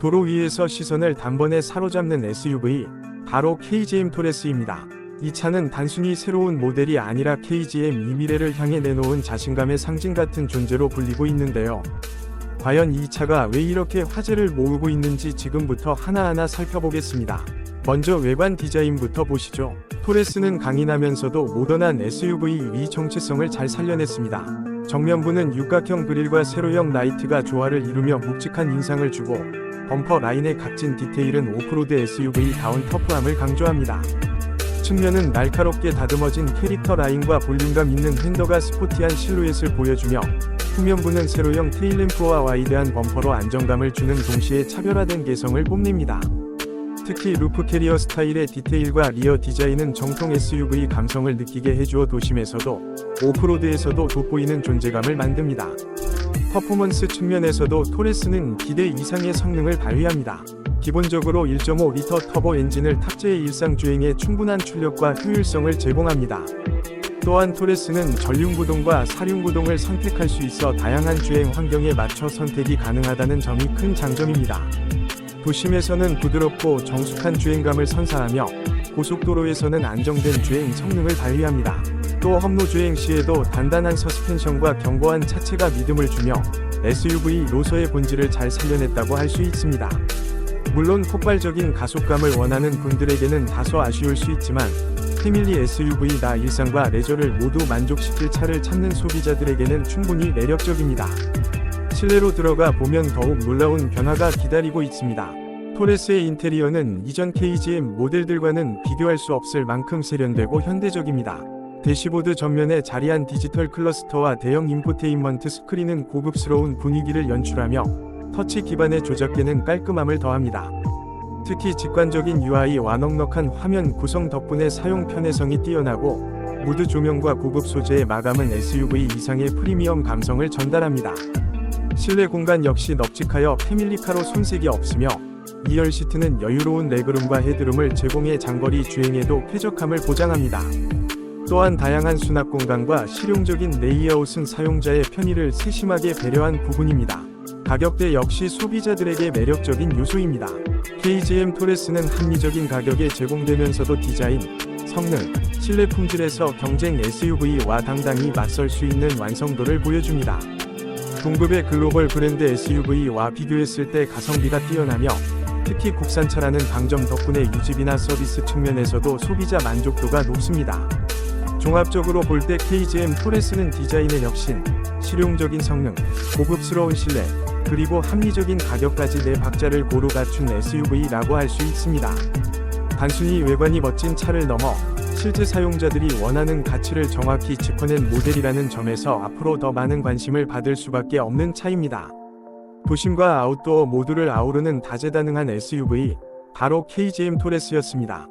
도로 위에서 시선을 단번에 사로잡는 SUV, 바로 KGM 토레스입니다. 이 차는 단순히 새로운 모델이 아니라 KGM 이 미래를 향해 내놓은 자신감의 상징 같은 존재로 불리고 있는데요. 과연 이 차가 왜 이렇게 화제를 모으고 있는지 지금부터 하나하나 살펴보겠습니다. 먼저 외관 디자인부터 보시죠. 토레스는 강인하면서도 모던한 SUV 위 정체성을 잘 살려냈습니다. 정면부는 육각형 그릴과 세로형 라이트가 조화를 이루며 묵직한 인상을 주고 범퍼 라인의 각진 디테일은 오프로드 SUV다운 터프함을 강조합니다. 측면은 날카롭게 다듬어진 캐릭터 라인과 볼륨감 있는 핸더가 스포티한 실루엣을 보여주며 후면부는 세로형 테일램프와 와이드한 범퍼로 안정감을 주는 동시에 차별화된 개성을 뽐냅니다. 특히 루프 캐리어 스타일의 디테일과 리어 디자인은 정통 SUV 감성을 느끼게 해주어 도심에서도 오프로드에서도 돋보이는 존재감을 만듭니다. 퍼포먼스 측면에서도 토레스는 기대 이상의 성능을 발휘합니다. 기본적으로 1.5리터 터보 엔진을 탑재해 일상 주행에 충분한 출력과 효율성을 제공합니다. 또한 토레스는 전륜구동과 사륜구동을 선택할 수 있어 다양한 주행 환경에 맞춰 선택이 가능하다는 점이 큰 장점입니다. 도심에서는 부드럽고 정숙한 주행감을 선사하며 고속도로에서는 안정된 주행 성능을 발휘합니다. 또 험로 주행 시에도 단단한 서스펜션과 견고한 차체가 믿음을 주며 SUV로서의 본질을 잘 살려냈다고 할 수 있습니다. 물론 폭발적인 가속감을 원하는 분들에게는 다소 아쉬울 수 있지만 패밀리 SUV나 일상과 레저를 모두 만족시킬 차를 찾는 소비자들에게는 충분히 매력적입니다. 실내로 들어가 보면 더욱 놀라운 변화가 기다리고 있습니다. 토레스의 인테리어는 이전 KGM 모델들과는 비교할 수 없을 만큼 세련되고 현대적입니다. 대시보드 전면에 자리한 디지털 클러스터와 대형 인포테인먼트 스크린은 고급스러운 분위기를 연출하며 터치 기반의 조작계는 깔끔함을 더합니다. 특히 직관적인 UI와 넉넉한 화면 구성 덕분에 사용 편의성이 뛰어나고 무드 조명과 고급 소재의 마감은 SUV 이상의 프리미엄 감성을 전달합니다. 실내 공간 역시 넉직하여 패밀리카로 손색이 없으며 2열 시트는 여유로운 레그룸과 헤드룸을 제공해 장거리 주행에도 쾌적함을 보장합니다. 또한 다양한 수납 공간과 실용적인 레이아웃은 사용자의 편의를 세심하게 배려한 부분입니다. 가격대 역시 소비자들에게 매력적인 요소입니다. KGM 토레스는 합리적인 가격에 제공되면서도 디자인, 성능, 실내 품질에서 경쟁 SUV와 당당히 맞설 수 있는 완성도를 보여줍니다. 동급의 글로벌 브랜드 SUV와 비교했을 때 가성비가 뛰어나며 특히 국산차라는 강점 덕분에 유지비나 서비스 측면에서도 소비자 만족도가 높습니다. 종합적으로 볼 때 KGM 토레스는 디자인의 혁신, 실용적인 성능, 고급스러운 실내, 그리고 합리적인 가격까지 네 박자를 고루 갖춘 SUV라고 할 수 있습니다. 단순히 외관이 멋진 차를 넘어 실제 사용자들이 원하는 가치를 정확히 짚어낸 모델이라는 점에서 앞으로 더 많은 관심을 받을 수밖에 없는 차입니다. 도심과 아웃도어 모두를 아우르는 다재다능한 SUV, 바로 KGM 토레스였습니다.